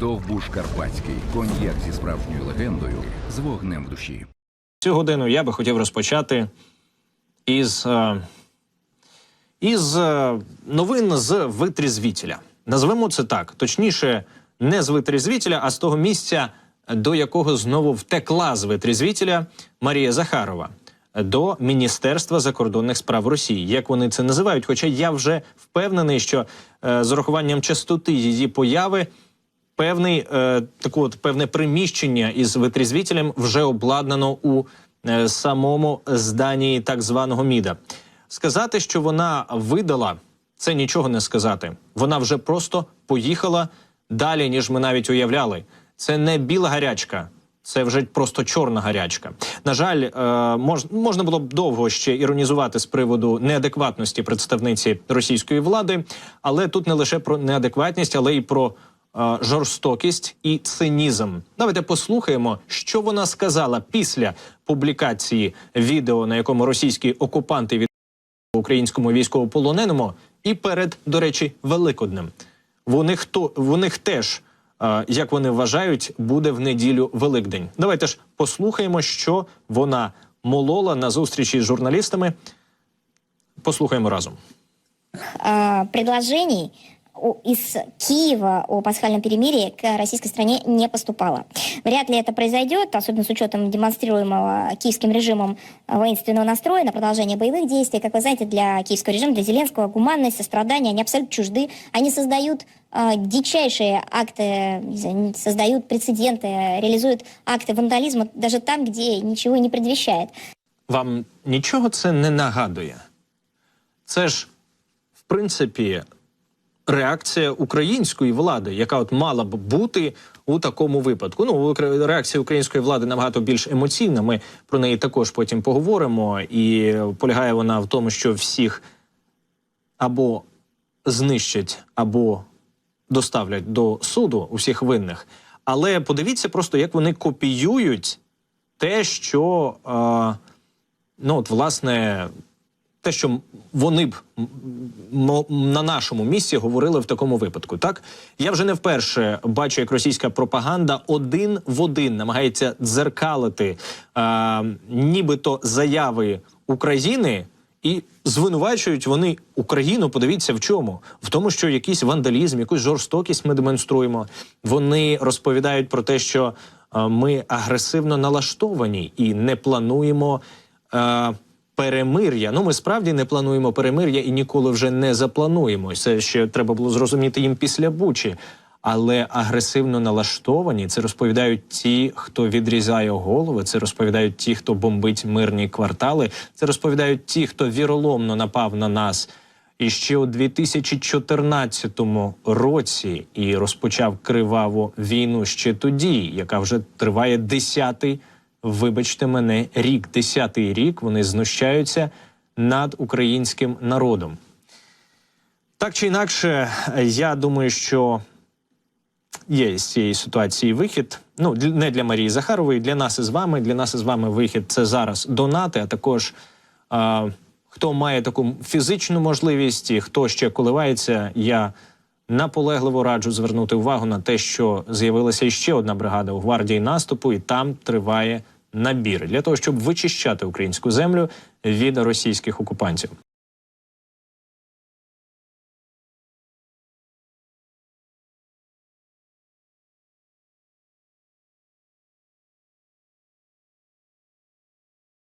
Довбуш Карпатський. Коньяк зі справжньою легендою з вогнем в душі. Цю годину я би хотів розпочати із, е, із е, новин з витрізвітеля. Назвемо це так. Точніше, не з витрізвітеля, а з того місця, до якого знову втекла з витрізвітеля Марія Захарова до Міністерства закордонних справ Росії, як вони це називають. Хоча я вже впевнений, що е, з урахуванням частоти її появи певний е, таку от певне приміщення із витрізвітелем вже обладнано у е, самому зданні так званого МІДа. Сказати, що вона видала, це нічого не сказати. Вона вже просто поїхала далі, ніж ми навіть уявляли. Це не біла гарячка. Це вже просто чорна гарячка. На жаль, е, мож, можна було б довго ще іронізувати з приводу неадекватності представниці російської влади, але тут не лише про неадекватність, але й про жорстокість і цинізм. Давайте послухаємо, що вона сказала після публікації відео, на якому російські окупанти від українському військовополоненому, і перед, до речі, Великоднем. В них то в них теж, як вони вважають, буде в неділю Великдень. Давайте ж послухаємо, що вона молола на зустрічі з журналістами. Послухаємо разом. предложений из Киева о пасхальном перемирии к российской стране не поступало. Вряд ли это произойдет, особенно с учетом демонстрируемого киевским режимом а, воинственного настроя на продолжение боевых действий. Как вы знаете, для киевского режима, для Зеленского гуманность, сострадание, они абсолютно чужды. Они создают а, дичайшие акты, не знаю, создают прецеденты, реализуют акты вандализма даже там, где ничего не предвещает. Вам нічого це не нагадує. Це ж, в принципі, реакція української влади, яка от мала б бути у такому випадку. Ну, реакція української влади набагато більш емоційна. Ми про неї також потім поговоримо. І полягає вона в тому, що всіх або знищать, або доставлять до суду усіх винних. Але подивіться просто, як вони копіюють те, що е, ну от власне. Те, що вони б на нашому місці говорили в такому випадку, так я вже не вперше бачу, як російська пропаганда один в один намагається дзеркалити е, нібито заяви України, і звинувачують вони Україну. Подивіться в чому? В тому, що якийсь вандалізм, якусь жорстокість ми демонструємо. Вони розповідають про те, що ми агресивно налаштовані і не плануємо. Е, перемир'я. Ну, ми справді не плануємо перемир'я і ніколи вже не заплануємо. Це ще треба було зрозуміти їм після Бучі. Але агресивно налаштовані це розповідають ті, хто відрізає голови. Це розповідають ті, хто бомбить мирні квартали. Це розповідають ті, хто віроломно напав на нас. І ще у 2014 році і розпочав криваву війну ще тоді, яка вже триває десятий, вибачте мене, рік. Десятий рік вони знущаються над українським народом. Так чи інакше, я думаю, що є з цієї ситуації вихід. Ну, не для Марії Захарової, для нас із вами. Для нас із вами вихід це зараз донати, а також хто має таку фізичну можливість, і хто ще коливається, я наполегливо раджу звернути увагу на те, що з'явилася іще одна бригада у гвардії наступу, і там триває набір для того, щоб вичищати українську землю від російських окупантів.